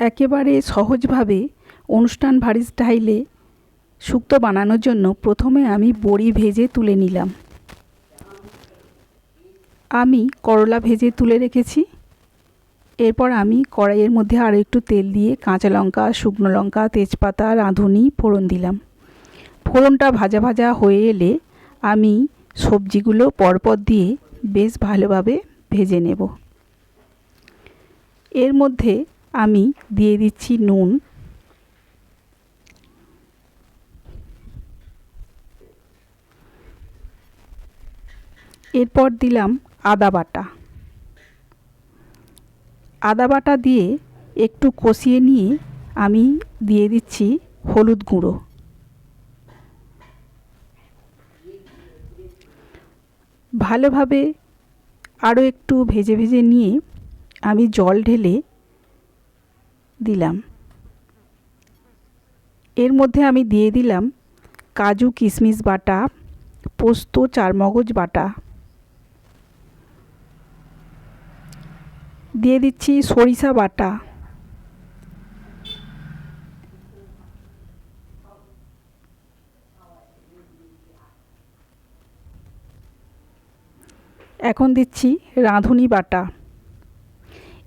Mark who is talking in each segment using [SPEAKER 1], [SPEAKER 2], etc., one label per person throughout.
[SPEAKER 1] একেবারে সহজভাবে অনুষ্ঠান বাড়ি স্টাইলে শুক্তো বানানোর জন্য প্রথমে আমি বড়ি ভেজে তুলে নিলাম। আমি করলা ভেজে তুলে রেখেছি। এরপর আমি কড়াইয়ের মধ্যে আরও একটু তেল দিয়ে কাঁচা লঙ্কা, শুকনো লঙ্কা, তেজপাতা, রাঁধুনি, ফোড়ন দিলাম। ফোড়নটা ভাজা ভাজা হয়ে এলে আমি সবজিগুলো পরপর দিয়ে বেশ ভালোভাবে ভেজে নেব। এর মধ্যে আমি দিয়ে দিচ্ছি নুন। এরপর দিলাম আদা বাটা। আদা বাটা দিয়ে একটু কষিয়ে নিয়ে আমি দিয়ে দিচ্ছি হলুদ গুঁড়ো। ভালোভাবে আরও একটু ভেজে ভেজে নিয়ে আমি জল ঢেলে দিলাম। এর মধ্যে আমি দিয়ে দিলাম কাজু কিশমিশ বাটা, পোস্ত চারমগজ বাটা। দিয়ে দিচ্ছি সরিষা বাটা। এখন দিচ্ছি রাঁধুনি বাটা।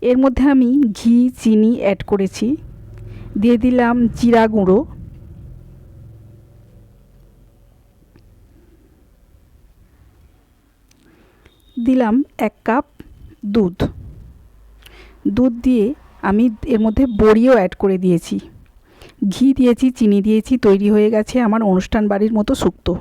[SPEAKER 1] এর মধ্যে আমি ঘি, চিনি অ্যাড করেছি। দিয়ে দিলাম জিরা গুঁড়ো। দিলাম এক কাপ দুধ। দুধ দিয়ে আমি এর মধ্যে বড়িও অ্যাড করে দিয়েছি। ঘি দিয়েছি, চিনি দিয়েছি, তৈরি হয়ে গেছে আমার অনুষ্ঠান বাড়ির মতো শুক্তো